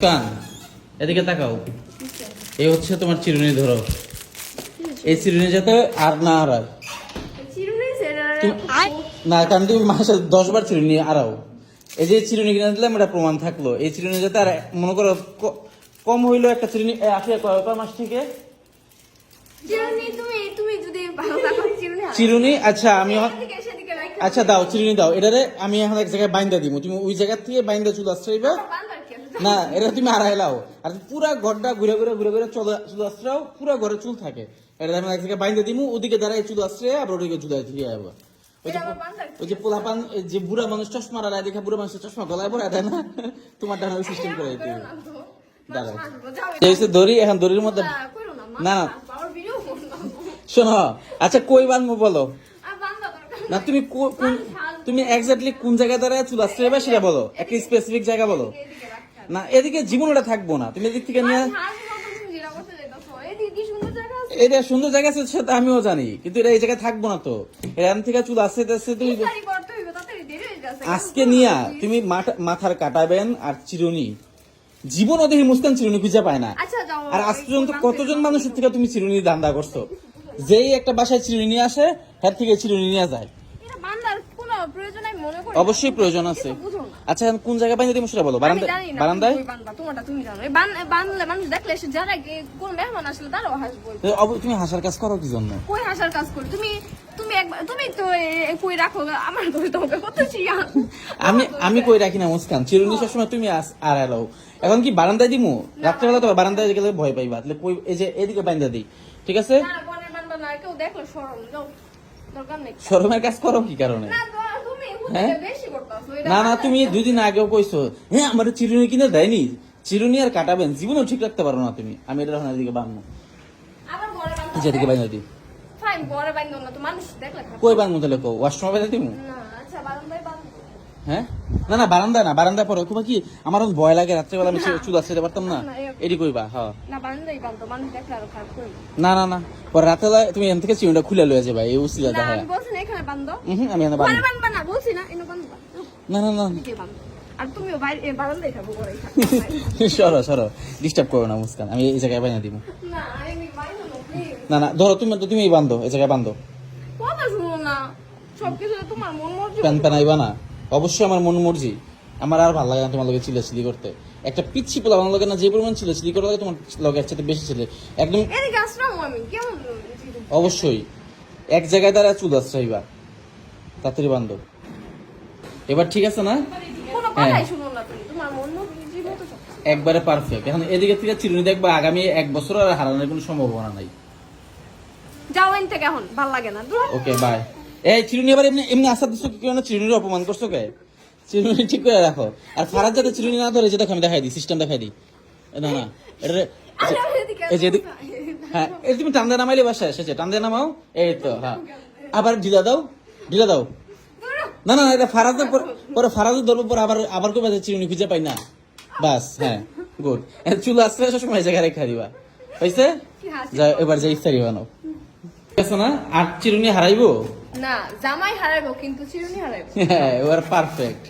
কান। এদিকে তাকাও। এই হচ্ছে তোমার চিরুনি ধরো। এই চিরুনি যাতে আর না তুমি না কারণ তুমি মাসে দশ বার চিরুনি আরাও এই যে চিরুনি কিনে দিলাম এটা প্রমাণ থাকল। এই চিরুনি যাতে আর মনে করো কম হইল একটা চিরুনি এ, আসে কয় কয় মাস থেকে? চিরুনি আচ্ছা আমি। আচ্ছা দাও চিরুনি দাও। এটারে আমি এখন এক জায়গায় বাইন্দা দিব। তুমি ওই জায়গা থেকে বাইন্দা চুল আছে? না এটা তুমি আড়াই লাও। আর পুরা ঘরটা ঘুরে ঘুরে ঘুরে ঘুরে চুল চুল আশ্রাও পুরা ঘরে চুল থাকে। এটা আমি এক জায়গায় বাইন্দা দিমু ওদিকে দাঁড়ায় চুল আশ্রয় আবার ওদিকে চুল দিয়ে যাব ওই যে পোলাপান যে বুড়া মানুষ চশমা রায় দেখে বুড়া মানুষের চশমা গলায় পরে দেয় না? তোমার ডানা সিস্টেম করে দিতে। মানুষ হচ্ছে দড়ি এখন দড়ির মধ্যে না, মানুষ। শোনো আচ্ছা কই বানবো বলো? না তুমি কোন- তুমি এক্স্যাক্টলি কোন জায়গায় দাঁড়ায় চুল আশ্রয় সেটা বলো। একটা স্পেসিফিক জায়গা বলো। না এদিকে জীবন ওটা থাকব না। তুমি এদিক থেকে নিয়ে। এটা সুন্দর জায়গা আছে সেটা আমিও জানি কিন্তু এটা এই জায়গায় থাকব না তো। এখান থেকে চুল আসতে আসতে তুমি হয়ে। আজকে নিয়া তুমি মাথার কাটাবেন আর চিরুনি। জীবন ওদের মুস্কান চিরুনি খুঁজে পায় না। আচ্ছা, আর আজ পর্যন্ত কতজন মানুষের থেকে তুমি চিরুনি দান্দা করছ? যেই একটা বাসায় চিরুনি নিয়ে আসে হ্যার থেকে চিরুনি নিয়ে যায়। অবশ্যই প্রয়োজন আছে। আচ্ছা কোন জায়গায় সেটা বলো? আমি বারান্দায় বারান্দায়? তুমি তোমারটা তুমি জানো। বানলে মানুষ দেখলে যারা কোন মেহমান আসলে তারাও হাসবো। তুমি হাসার কাজ করো কি জন্য কই হাসার কাজ করি? তুমি তুমি একবার তুমি তো এ- এ কই রাখো আমার তো তোমাকে করতেছি আমি আমি কই রাখি না মুস্কান? চিরুনি সবসময় তুমি আর এলাও। এখন কি বারান্দায় দিমু? রাত্রেবেলা তো বারান্দায় গেলে ভয় পাইবা। তাহলে কই এই যে এদিকে বাইন্দা দিই ঠিক আছে? না বনের বানবা না কেউ দেখল সরম যাও। দরকার নেই। শরমের কাজ করো কি কারণে? হ্যাঁ? এটা না না তুমি দুদিন আগেও কইছো হ্যাঁ আমার চিরুনি কিনে দেয়নি। চিরুনি আর কাটাবেন জীবনেও ঠিক রাখতে পারো না তুমি। আমি এটা আবার বরে বানবা যেদিকে বাইন্দা দিই। কই বানবো তাহলে কো ওয়াশরুমে বাইন্দা দিমু? আচ্ছা হ্যাঁ? না না বারান্দা না বারান্দা পরে। তোমার কি আমার ভয় লাগে রাত্রেবেলা আমি চুল আসতে পারতাম না। না, এ- এডি কইবা হ্যাঁ না না না না পরে রাতেবেলা তুমি এখান থেকে চিরুনিটা খুলে লয়ে যাবা এই উসিলা দেখা আমি বলছি এখানে বান্ধব। আমি এখানে না। বলছি না এনে না না না। আর তুমিও বাইরে বারান্দায় থাকব ঘরেই সরো সরো। ডিস্টার্ব করো না মুস্কান আমি এই জায়গায় বাইনা দিব। না না ধরো তুমি এই বান্ধো এই জায়গায় বান্ধো কথা শুনো না। সবকিছু তোমার মন মর্জি প্যান প্যান আইবা না। অবশ্যই আমার মন মর্জি। আমার আর ভালো লাগে না তোমার লগে চিলাচিলি করতে। একটা পিচ্ছি পোলা আমার লগে না যে পরিমাণ চিলাচিলি করা লাগে তোমার লগে একসাথে বেশি ছিল একদম অবশ্যই। এক জায়গায় দ্বারা চুল আশ্রয়বা তাড়াতাড়ি বান্ধব। এবার ঠিক আছে না? হ্যাঁ। একবারে পারফেক্ট এখন এদিকে থেকে চিরুনি দেখবা আগামী এক বছর আর হারানোর কোনো সম্ভাবনা নাই। যাও এন থেকে এখন ভালো লাগে না। ওকে বাই এই চিরুনি এবার এমনি এমনি আশা দিচ্ছ কি কেন? চিরুনির অপমান করছ কে? চিরুনি ঠিক করে রাখো। আর ফারাজ যাতে চিরুনি না ধরে যেটা আমি দেখাই দিই সিস্টেম দেখাই দিই। না না। এটা এই যে হ্যাঁ এই তুমি টান্দা নামাইলে বাসায় এসেছে টান্দা নামাও এই তো হ্যাঁ। আবার ঢিলা দাও ঢিলা দাও। না না এটা ফারাজের পর- ফারাজের ধরবো পরে আবার আবার কবে চিরুনি খুঁজে পাই না। বাস হ্যাঁ গুড চুল আসলে সবসময় জায়গায় রেখা দিবা। হয়েছে এবার যে ইফতারি বানাও। আছে না? আর চিরুনি হারাইবো? না জামাই হারাইবো কিন্তু চিরুনি হারাইবো। হ্যাঁ এবার পারফেক্ট